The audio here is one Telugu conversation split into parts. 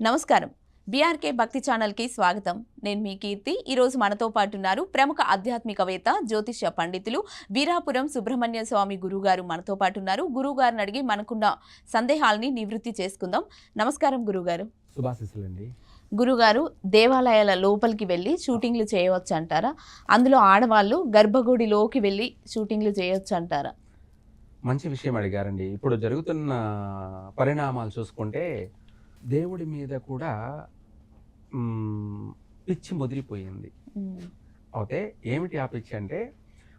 నమస్కారం. బీఆర్కే భక్తి ఛానల్కి స్వాగతం. నేను మీ కీర్తి. ఈరోజు మనతో పాటు ఉన్నారు ప్రముఖ ఆధ్యాత్మికవేత్త జ్యోతిష్య పండితులు వీరాపురం సుబ్రహ్మణ్య స్వామి గురుగారు మనతో పాటు ఉన్నారు. గురుగారిని అడిగి మనకున్న సందేహాలని నివృత్తి చేసుకుందాం. నమస్కారం గురుగారు. శుభాశిస్సులండి. గురుగారు దేవాలయాల లోపలికి వెళ్ళి షూటింగ్లు చేయవచ్చు అంటారా అందులో ఆడవాళ్ళు గర్భగుడిలోకి వెళ్ళి షూటింగ్లు చేయొచ్చు అంటారా మంచి విషయం అడిగారండి. ఇప్పుడు జరుగుతున్న పరిణామాలు చూసుకుంటే దేవుడి మీద కూడా పిచ్చి ముదిరిపోయింది. అయితే ఏమిటి ఆ పిచ్చి అంటే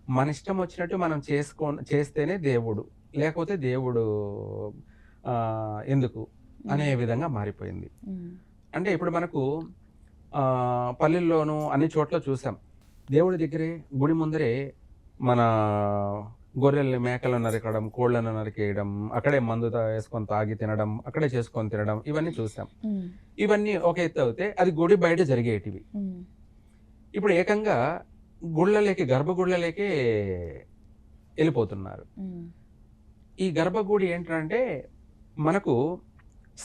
మన ఇష్టం వచ్చినట్టు మనం చేసుకో చేస్తేనే దేవుడు లేకపోతే దేవుడు ఎందుకు అనే విధంగా మారిపోయింది. అంటే ఇప్పుడు మనకు పల్లెల్లోనూ అన్ని చోట్ల చూసాం. దేవుడి దగ్గరే గుడి ముందరే మన గొర్రెల్ని మేకలను నరకడం కోళ్ళను నరికేయడం అక్కడే మందు వేసుకొని తాగి తినడం అక్కడే చేసుకొని తినడం ఇవన్నీ చూసాం. ఇవన్నీ ఒక ఎత్తు అయితే అది గుడి బయట జరిగేటివి. ఇప్పుడు ఏకంగా గుళ్ళలేకి గర్భగుళ్ళలేకే వెళ్ళిపోతున్నారు. ఈ గర్భగుడి ఏంటంటే మనకు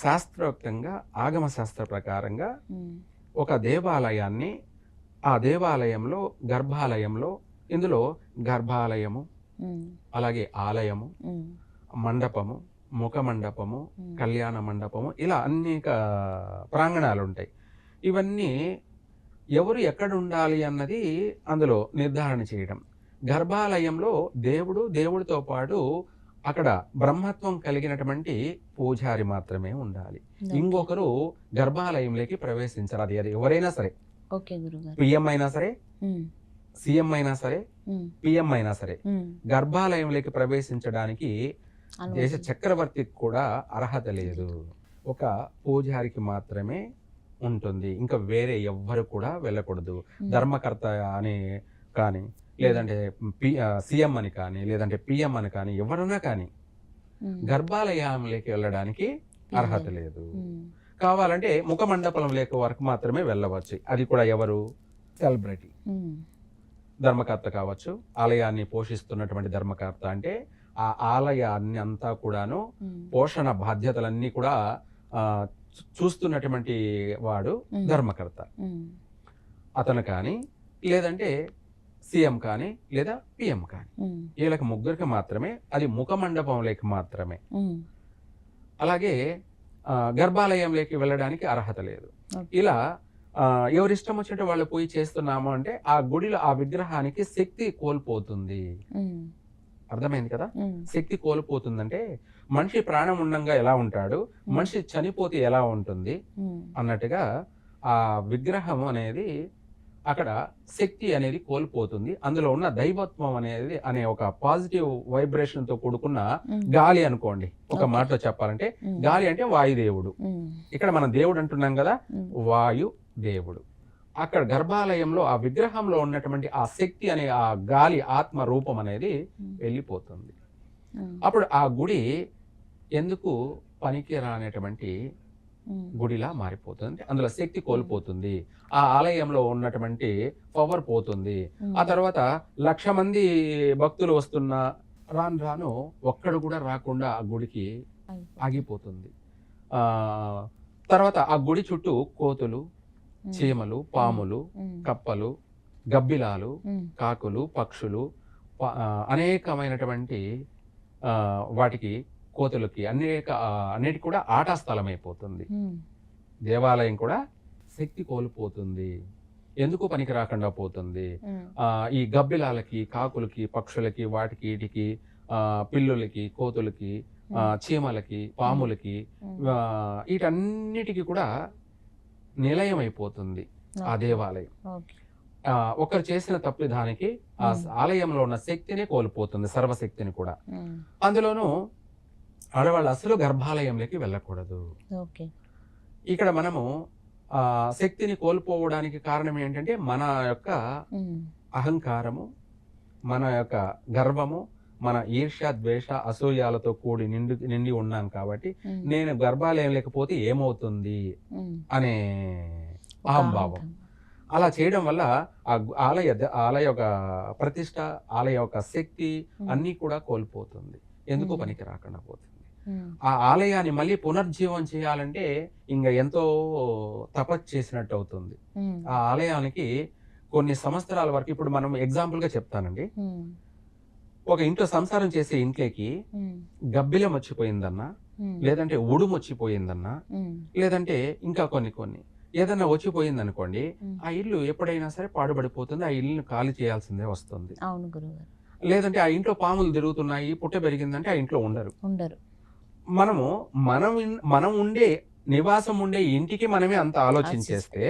శాస్త్రోక్తంగా ఆగమ శాస్త్ర ప్రకారంగా ఒక దేవాలయాన్ని ఆ దేవాలయంలో గర్భాలయంలో ఇందులో గర్భాలయము అలాగే ఆలయము మండపము ముఖ మండపము కళ్యాణ మండపము ఇలా అనేక ప్రాంగణాలు ఉంటాయి ఇవన్నీ ఎవరు ఎక్కడ ఉండాలి అన్నది అందులో నిర్ధారణ చేయడం. గర్భాలయంలో దేవుడు దేవుడితో పాటు అక్కడ బ్రహ్మత్వం కలిగినటువంటి పూజారి మాత్రమే ఉండాలి. ఇంకొకరు గర్భాలయంలోకి ప్రవేశించారు అది ఎవరైనా సరే. పిఎం అయినా సరే. సీఎం అయినా సరే పిఎం అయినా సరే గర్భాలయంలోకి ప్రవేశించడానికి. దేశ చక్రవర్తికి కూడా అర్హత లేదు. ఒక పూజారికి మాత్రమే ఉంటుంది. ఇంకా వేరే ఎవ్వరు కూడా వెళ్ళకూడదు. ధర్మకర్త అని కానీ లేదంటే పి సీఎం అని కానీ లేదంటే పిఎం అని కానీ ఎవరైనా కానీ గర్భాలయంలోకి వెళ్ళడానికి అర్హత లేదు. కావాలంటే ముఖ మండపం లేక వరకు మాత్రమే వెళ్ళవచ్చు. అది కూడా ఎవరు? సెలబ్రిటీ. ధర్మకర్త కావచ్చు ఆలయాన్ని పోషిస్తున్నటువంటి ధర్మకర్త అంటే ఆ ఆలయాన్ని అంతా కూడాను పోషణ బాధ్యతలన్నీ కూడా చూస్తున్నటువంటి వాడు. ధర్మకర్త. అతను కానీ లేదంటే సీఎం కానీ లేదా పిఎం కానీ. వీళ్ళకి ముగ్గురికి మాత్రమే అది ముఖ మండపంలోకి మాత్రమే. ఉమ్, అలాగే గర్భాలయంలోకి వెళ్ళడానికి అర్హత లేదు. ఇలా ఆ, ఎవరిష్టం వచ్చినట్టు వాళ్ళు పోయి చేస్తున్నాము అంటే ఆ గుడిలో ఆ విగ్రహానికి శక్తి కోల్పోతుంది. అర్థమైంది కదా? శక్తి కోల్పోతుందంటే మనిషి ప్రాణం ఉండంగా ఎలా ఉంటాడు? మనిషి చనిపోతే ఎలా ఉంటుంది? అన్నట్టుగా ఆ విగ్రహం అనేది అక్కడ శక్తి అనేది కోల్పోతుంది. అందులో ఉన్న దైవత్వం అనేది అనే ఒక పాజిటివ్ వైబ్రేషన్తో కూడుకున్న గాలి అనుకోండి. ఒక. మాటలో చెప్పాలంటే గాలి అంటే వాయుదేవుడు. ఇక్కడ మనం దేవుడు అంటున్నాం కదా? వాయు దేవుడు. అక్కడ గర్భాలయంలో ఆ విగ్రహంలో ఉన్నటువంటి ఆ శక్తి అనే ఆ గాలి ఆత్మ రూపం అనేది వెళ్ళిపోతుంది. అప్పుడు ఆ గుడి ఎందుకు పనికి రానటువంటి ఉమ్, గుడిలా మారిపోతుంది. అంటే అందులో శక్తి కోల్పోతుంది. ఆ ఆలయంలో ఉన్నటువంటి పవర్ పోతుంది. ఆ తర్వాత లక్ష మంది భక్తులు వస్తున్న రాను రాను ఒక్కడు కూడా రాకుండా ఆ గుడికి. ఆగిపోతుంది. ఆ తర్వాత ఆ గుడి చుట్టూ కోతులు చీమలు పాములు కప్పలు గబ్బిలాలు కాకులు పక్షులు అనేకమైనటువంటి వాటికి కోతులకి అనేక ఆ, అన్నిటికి కూడా ఆటా స్థలం అయిపోతుంది దేవాలయం కూడా శక్తి కోల్పోతుంది. ఎందుకు పనికి రాకుండా పోతుంది? ఈ గబ్బిలాలకి కాకులకి పక్షులకి వాటికి వీటికి ఆ, పిల్లులకి కోతులకి ఆ, చీమలకి పాములకి వీటన్నిటికీ కూడా నిలయం అయిపోతుంది ఆ దేవాలయం. ఒకరు చేసిన తప్పిదానికి ఆ. ఆలయంలో ఉన్న శక్తిని కోల్పోతుంది సర్వశక్తిని కూడా. అందులోనూ ఆడవాళ్ళు అసలు గర్భాలయంలోకి వెళ్ళకూడదు. ఓకే. ఇక్కడ మనము ఆ శక్తిని కోల్పోవడానికి కారణం ఏంటంటే మన యొక్క అహంకారము మన యొక్క గర్వము మన ఈర్ష్య ద్వేష అసూయాలతో కూడి నిండి నిండి ఉన్నాం కాబట్టి నేను గర్భాలయం లేకపోతే ఏమవుతుంది? అనే అహంభావం. అలా చేయడం వల్ల ఆ ఆలయ ఆలయ యొక్క ప్రతిష్ట ఆలయ యొక్క శక్తి అన్నీ కూడా కోల్పోతుంది. ఎందుకు. పనికి రాకుండా పోతుంది. ఆ ఆలయాన్ని మళ్ళీ పునర్జీవం చేయాలంటే ఇంకా ఎంతో తపస్సు చేసినట్టు అవుతుంది. ఆ ఆలయానికి కొన్ని సంవత్సరాల వరకు ఇప్పుడు మనం ఎగ్జాంపుల్గా చెప్తానండి. ఒక ఇంట్లో సంసారం చేసే ఇంట్లోకి గబ్బిలం వచ్చిపోయిందన్నా లేదంటే ఉడుము వచ్చిపోయిందన్నా లేదంటే ఇంకా కొన్ని కొన్ని. ఏదన్నా వచ్చిపోయింది అనుకోండి. ఆ ఇల్లు ఎప్పుడైనా సరే పాడుపడిపోతుంది ఆ ఇల్లుని ఖాళీ చేయాల్సిందే వస్తుంది. లేదంటే ఆ ఇంట్లో పాములు తిరుగుతున్నాయి పుట్ట పెరిగిందంటే ఆ ఇంట్లో ఉండరు. ఉండరు. మనము మనం మనం ఉండే నివాసం ఉండే ఇంటికి మనమే అంత ఆలోచించేస్తే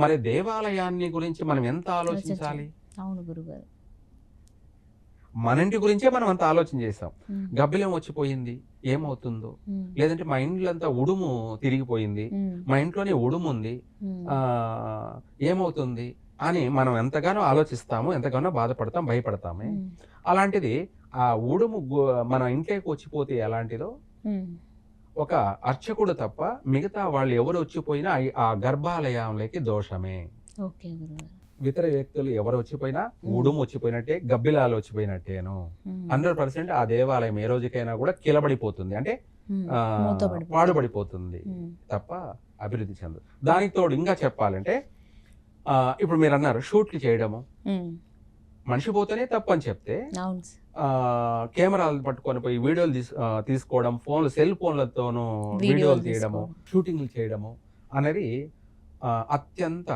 మరి దేవాలయాన్ని గురించి మనం ఎంత ఆలోచించాలి? అవును గురుగారు మన ఇంటి గురించే మనం అంత ఆలోచన చేసాం ఉమ్, గబ్బిలం వచ్చిపోయింది ఏమవుతుందో? లేదంటే మా ఇంట్లంతా ఉడుము తిరిగిపోయింది మా ఇంట్లోనే ఉడుము ఉంది ఆ, ఏమవుతుంది అని మనం ఎంతగానో ఆలోచిస్తాము ఎంతగానో బాధపడతాం భయపడతామే. అలాంటిది ఆ ఉడుము మన ఇంట్లోకి వచ్చిపోతే ఎలాంటిదో? ఒక అర్చకుడు తప్ప మిగతా వాళ్ళు ఎవరు వచ్చిపోయినా ఆ- గర్భాలయంలోకి దోషమే. ఓకే ఇతర వ్యక్తులు ఎవరు వచ్చిపోయినా. ఉడుము వచ్చిపోయినట్టే గబ్బిలాలు వచ్చిపోయినట్టేను. హండ్రెడ్ పర్సెంట్ ఆ దేవాలయం ఏ రోజుకైనా కూడా కిలబడిపోతుంది. అంటే. పాడుపడిపోతుంది ఉమ్, తప్ప అభివృద్ధి చెందదు దానికి తోడు ఇంకా చెప్పాలంటే ఆ, ఇప్పుడు మీరు అన్నారు షూట్లు చేయడము. మనిషి పోతేనే తప్పని చెప్తే కెమెరాలు పట్టుకొని పోయి వీడియోలు తీసుకోవడం ఫోన్లు సెల్ ఫోన్లతోనూ వీడియోలు తీయడము. షూటింగ్లు చేయడము అనేది అత్యంత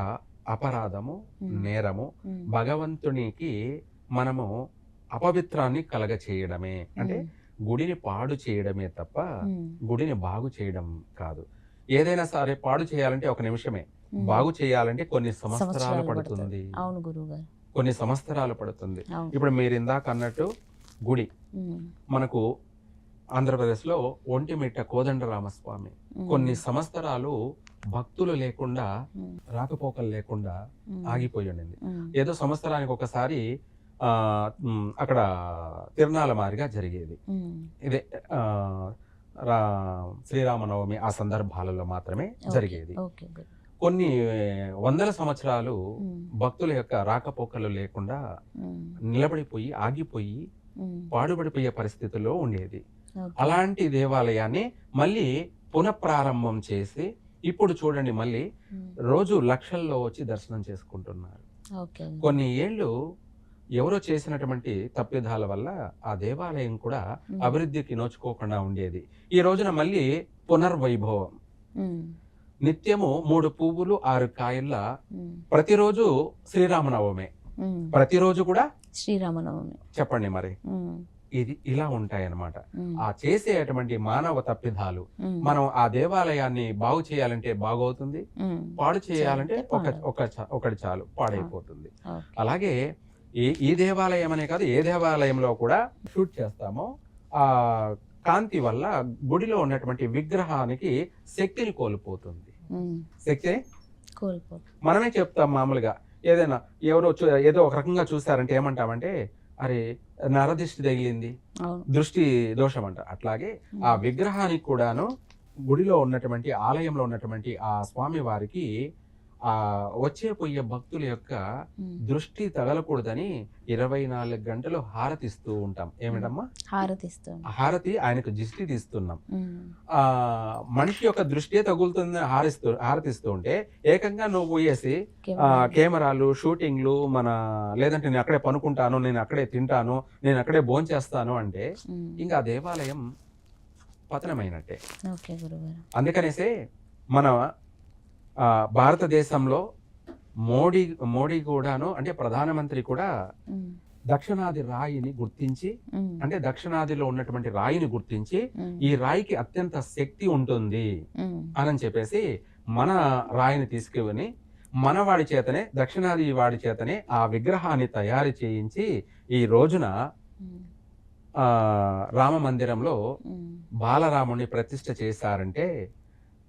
అపరాధము నేరము భగవంతునికి మనము అపవిత్రాన్ని కలగ చేయడమే అంటే గుడిని పాడు చేయడమే తప్ప గుడిని బాగు చేయడం కాదు. ఏదైనా సరే పాడు చేయాలంటే ఒక నిమిషమే. బాగు చేయాలంటే కొన్ని సంవత్సరాలు పడుతుంది. కొన్ని సంవత్సరాలు పడుతుంది. ఇప్పుడు మీరు ఇందాక అన్నట్టు గుడి. మనకు ఆంధ్రప్రదేశ్లో ఒంటిమిట్ట కోదండరామస్వామి. కొన్ని సంవత్సరాలు భక్తులు లేకుండా రాకపోకలు లేకుండా ఆగిపోయి ఉండింది ఏదో సంవత్సరానికి ఒకసారి ఆ, అక్కడ తిరునాల మారిగా జరిగేది. ఇదే శ్రీరామనవమి ఆ సందర్భాలలో మాత్రమే జరిగేది. కొన్ని వందల సంవత్సరాలు భక్తుల యొక్క రాకపోకలు లేకుండా నిలబడిపోయి ఆగిపోయి ఉమ్, పాడుపడిపోయే పరిస్థితిలో ఉండేది. అలాంటి దేవాలయాన్ని మళ్ళీ పునఃప్రారంభం చేసి ఇప్పుడు చూడండి మళ్ళీ రోజు లక్షల్లో వచ్చి దర్శనం చేసుకుంటున్నారు. కొన్ని ఏళ్ళు ఎవరో చేసినటువంటి తప్పిదాల వల్ల ఆ దేవాలయం కూడా అభివృద్ధికి నోచుకోకుండా ఉండేది. ఈ రోజున మళ్ళీ పునర్వైభవం. నిత్యము మూడు పువ్వులు ఆరు కాయల ప్రతిరోజు శ్రీరామనవమే. ప్రతిరోజు కూడా శ్రీరామనవమి. చెప్పండి మరి. ఇది ఇలా ఉంటాయన్నమాట. ఆ చేసేటువంటి మానవ తప్పిదాలు మనం ఆ దేవాలయాన్ని బాగు చేయాలంటే బాగవుతుంది పాడు చేయాలంటే ఒక ఒకటి చాలు పాడైపోతుంది. అలాగే ఈ ఈ దేవాలయం అనే కాదు ఏ దేవాలయంలో కూడా షూట్ చేస్తామో ఆ కాంతి వల్ల గుడిలో ఉన్నటువంటి విగ్రహానికి శక్తిని కోల్పోతుంది. శక్తి కోల్పో మనమే చెప్తాం మామూలుగా. ఏదైనా ఎవరో చూ- ఏదో ఒక రకంగా చూస్తారంటే ఏమంటామంటే అరే నరదిష్టి తగిలింది. దృష్టి దోషం అంట అట్లాగే ఆ విగ్రహానికి కూడాను గుడిలో ఉన్నటువంటి ఆలయంలో ఉన్నటువంటి ఆ స్వామి వారికి ఆ వచ్చే పోయే భక్తుల యొక్క దృష్టి తగలకూడదని ఇరవై నాలుగు గంటలు హారతిస్తూ ఉంటాం. ఏమిటమ్మా? హారతిస్తాం హారతి ఆయనకు దిష్టి తీస్తున్నాం. ఆ మనిషి యొక్క దృష్టి తగులుతుందని హారిస్తూ హారతిస్తూ ఉంటే ఏకంగా నువ్వు పోయేసి. కెమెరాలు. షూటింగ్లు మన లేదంటే నేను అక్కడే పనుకుంటాను నేను అక్కడే తింటాను నేను అక్కడే భోంచేస్తాను అంటే ఇంకా దేవాలయం పతనమైనట్టే. అందుకనేసే మన భారతదేశంలో మోడీ మోడీ కూడాను అంటే ప్రధానమంత్రి కూడా దక్షిణాది రాయిని గుర్తించి అంటే దక్షిణాదిలో ఉన్నటువంటి రాయిని గుర్తించి ఈ రాయికి అత్యంత శక్తి ఉంటుంది అని చెప్పేసి మన రాయిని తీసుకుని మన వాడి చేతనే దక్షిణాది వాడి చేతనే ఆ విగ్రహాన్ని తయారు చేయించి ఈ రోజున రామ మందిరంలో బాలరాముని ప్రతిష్ఠ చేశారంటే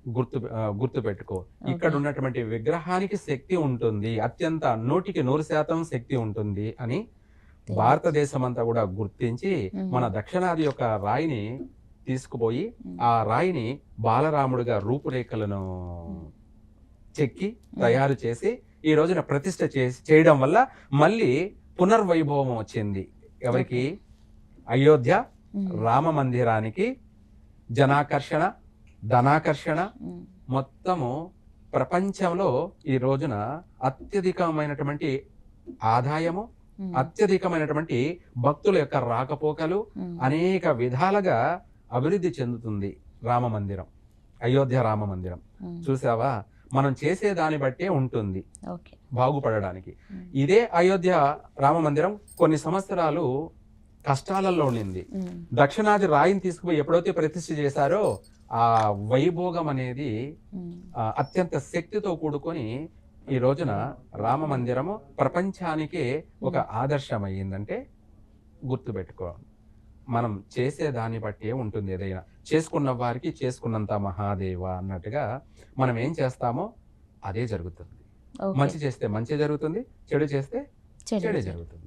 గుర్తు ఆ, గుర్తు పెట్టుకో ఇక్కడ. ఉన్నటువంటి విగ్రహానికి శక్తి ఉంటుంది అత్యంత నూటికి నూరు శాతం శక్తి ఉంటుంది అని. భారతదేశం అంతా కూడా గుర్తించి. మన దక్షిణాది యొక్క రాయిని తీసుకుపోయి ఆ రాయిని బాలరాముడిగా రూపురేఖలను. చెక్కి తయారు చేసి ఈ రోజున ప్రతిష్ఠ చేసి చేయడం వల్ల మళ్ళీ పునర్వైభవం వచ్చింది ఎవరికి అయోధ్య రామ మందిరానికి జనాకర్షణ ధనాకర్షణ మొత్తము ప్రపంచంలో ఈ రోజున అత్యధికమైనటువంటి ఆదాయము అత్యధికమైనటువంటి భక్తుల యొక్క రాకపోకలు అనేక విధాలుగా అభివృద్ధి చెందుతుంది రామ మందిరం అయోధ్య రామ మందిరం. చూసావా? మనం చేసే దాన్ని బట్టే ఉంటుంది బాగుపడడానికి. ఇదే అయోధ్య రామ మందిరం కొన్ని సంవత్సరాలు కష్టాలలో ఉండింది. దక్షిణాది రాయిని తీసుకుపోయి ఎప్పుడైతే ప్రతిష్ఠ చేశారో ఆ వైభోగం అనేది అత్యంత శక్తితో కూడుకొని ఈ రోజున రామ మందిరము ప్రపంచానికే ఒక ఆదర్శం అయ్యిందంటే గుర్తుపెట్టుకో. మనం చేసే దాన్ని బట్టే ఉంటుంది ఏదైనా. చేసుకున్న వారికి చేసుకున్నంత మహాదేవ అన్నట్టుగా మనం ఏం చేస్తామో అదే జరుగుతుంది. మంచి చేస్తే మంచి జరుగుతుంది చెడు చేస్తే చెడే జరుగుతుంది.